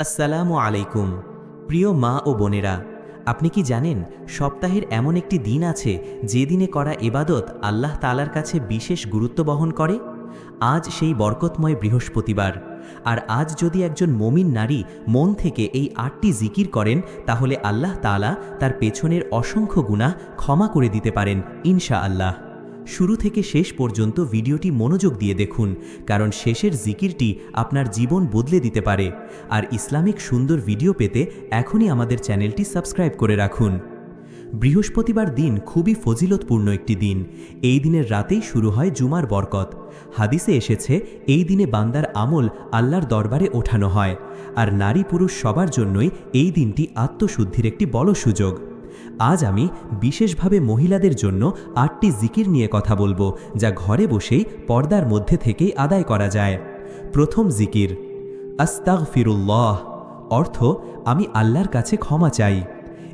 আসসালামু আলাইকুম। প্রিয় মা ও বোনেরা, আপনি কি জানেন সপ্তাহের এমন একটি দিন আছে যে দিনে করা এবাদত আল্লাহ তালার কাছে বিশেষ গুরুত্ব বহন করে? আজ সেই বরকতময় বৃহস্পতিবার। আর আজ যদি একজন মমিন নারী মন থেকে এই আটটি জিকির করেন, তাহলে আল্লাহ তালা তার পেছনের অসংখ্য গুনাহ ক্ষমা করে দিতে পারেন ইনশা আল্লাহ শুরু থেকে শেষ পর্যন্ত ভিডিওটি মনোযোগ দিয়ে দেখুন, কারণ শেষের জিকিরটি আপনার জীবন বদলে দিতে পারে। আর ইসলামিক সুন্দর ভিডিও পেতে এখনই আমাদের চ্যানেলটি সাবস্ক্রাইব করে রাখুন। বৃহস্পতিবার দিন খুবই ফজিলতপূর্ণ একটি দিন। এই দিনের রাতেই শুরু হয় জুমার বরকত। হাদিসে এসেছে, এই দিনে বান্দার আমল আল্লাহর দরবারে ওঠানো হয়। আর নারী পুরুষ সবার জন্যই এই দিনটি আত্মশুদ্ধির একটি বড় সুযোগ। আজ আমি বিশেষভাবে মহিলাদের জন্য আটটি জিকির নিয়ে কথা বলব, যা ঘরে বসেই পর্দার মধ্যে থেকেই আদায় করা যায়। প্রথম জিকির আস্তাগ ফিরুল্লাহ অর্থ, আমি আল্লাহর কাছে ক্ষমা চাই।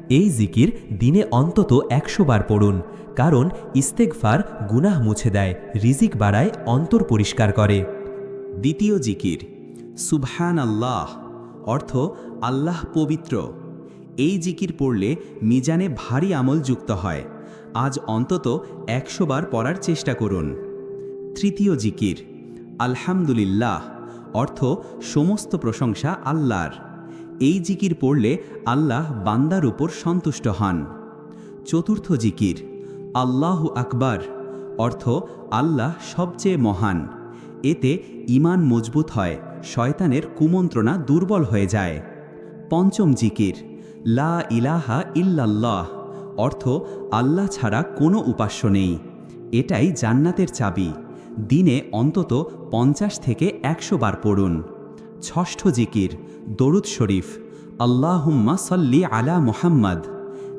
এই জিকির দিনে অন্তত একশো বার পড়ুন, কারণ ইস্তেকফার গুনাহ মুছে দেয়, রিজিক বাড়ায়, অন্তর পরিষ্কার করে। দ্বিতীয় জিকির সুবহান আল্লাহ অর্থ, আল্লাহ পবিত্র। এই জিকির পড়লে মিজানে ভারী আমল যুক্ত হয়। আজ অন্তত একশো বার পড়ার চেষ্টা করুন। তৃতীয় জিকির, আলহামদুলিল্লাহ, অর্থ সমস্ত প্রশংসা আল্লাহর। এই জিকির পড়লে আল্লাহ বান্দার উপর সন্তুষ্ট হন। চতুর্থ জিকির, আল্লাহু আকবার, অর্থ আল্লাহ সবচেয়ে মহান। এতে ইমান মজবুত হয়, শয়তানের কুমন্ত্রণা দুর্বল হয়ে যায়। পঞ্চম জিকির, লা ইলাহা ইল্লাল্লাহ, অর্থ আল্লাহ ছাড়া কোনো উপাস্য নেই। এটাই জান্নাতের চাবি। দিনে অন্তত পঞ্চাশ থেকে একশো বার পড়ুন। ষষ্ঠ জিকির, দরুদ শরীফ, আল্লাহুম্মা সাল্লি আলা মুহাম্মদ।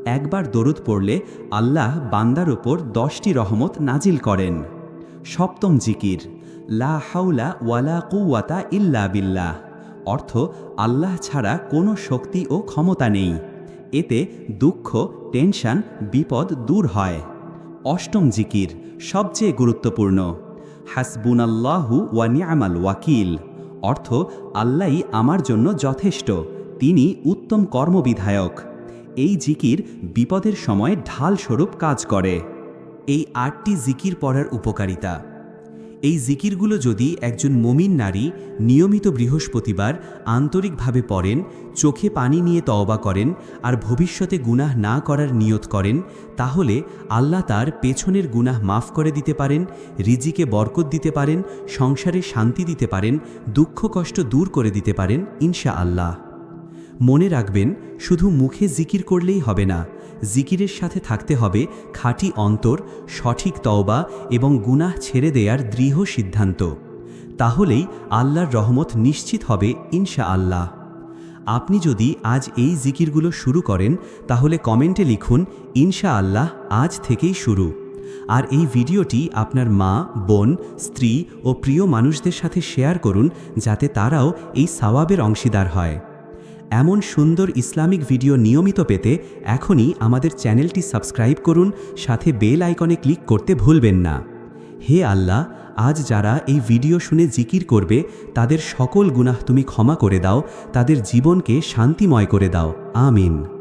একবার দরুদ পড়লে আল্লাহ বান্দার ওপর দশটি রহমত নাজিল করেন। সপ্তম জিকির, লা হাউলা ওয়ালা কুওয়াতা ইল্লা বিল্লাহ। অর্থ আল্লাহ ছাড়া কোনো শক্তি ও ক্ষমতা নেই। এতে দুঃখ, টেনশন, বিপদ দূর হয়। অষ্টম জিকির, সবচেয়ে গুরুত্বপূর্ণ। হাসবুনাল্লাহু ওয়া নিয়ামাল ওয়াকিল। অর্থ, আল্লাহই আমার জন্য যথেষ্ট, তিনি উত্তম কর্মবিধায়ক। এই জিকির বিপদের সময় ঢাল স্বরূপ কাজ করে। এই আটটি জিকির পড়ার উপকারিতা। এই জিকিরগুলো যদি একজন মমিন নারী নিয়মিত বৃহস্পতিবার আন্তরিকভাবে পড়েন, চোখে পানি নিয়ে তওবা করেন আর ভবিষ্যতে গুনাহ না করার নিয়ত করেন, তাহলে আল্লাহ তার পেছনের গুনাহ মাফ করে দিতে পারেন, রিজিকে বরকত দিতে পারেন, সংসারে শান্তি দিতে পারেন, দুঃখ কষ্ট দূর করে দিতে পারেন ইনশা আল্লাহ মনে রাখবেন, শুধু মুখে জিকির করলেই হবে না জিকিরের সাথে থাকতে হবে খাঁটি অন্তর, সঠিক তওবা এবং গুনাহ ছেড়ে দেয়ার দৃঢ় সিদ্ধান্ত। তাহলেই আল্লাহর রহমত নিশ্চিত হবে ইনশা আল্লাহ আপনি যদি আজ এই জিকিরগুলো শুরু করেন, তাহলে কমেন্টে লিখুন ইনশা আল্লাহ আজ থেকেই শুরু। আর এই ভিডিওটি আপনার মা, বোন, স্ত্রী ও প্রিয় মানুষদের সাথে শেয়ার করুন, যাতে তারাও এই সওয়াবের অংশীদার হয়। এমন সুন্দর ইসলামিক ভিডিও নিয়মিত পেতে এখনই আমাদের চ্যানেলটি সাবস্ক্রাইব করুন, সাথে বেল আইকনে ক্লিক করতে ভুলবেন না। হে আল্লাহ, আজ যারা এই ভিডিও শুনে জিকির করবে, তাদের সকল গুনাহ তুমি ক্ষমা করে দাও, তাদের জীবনকে শান্তিময় করে দাও। আমিন।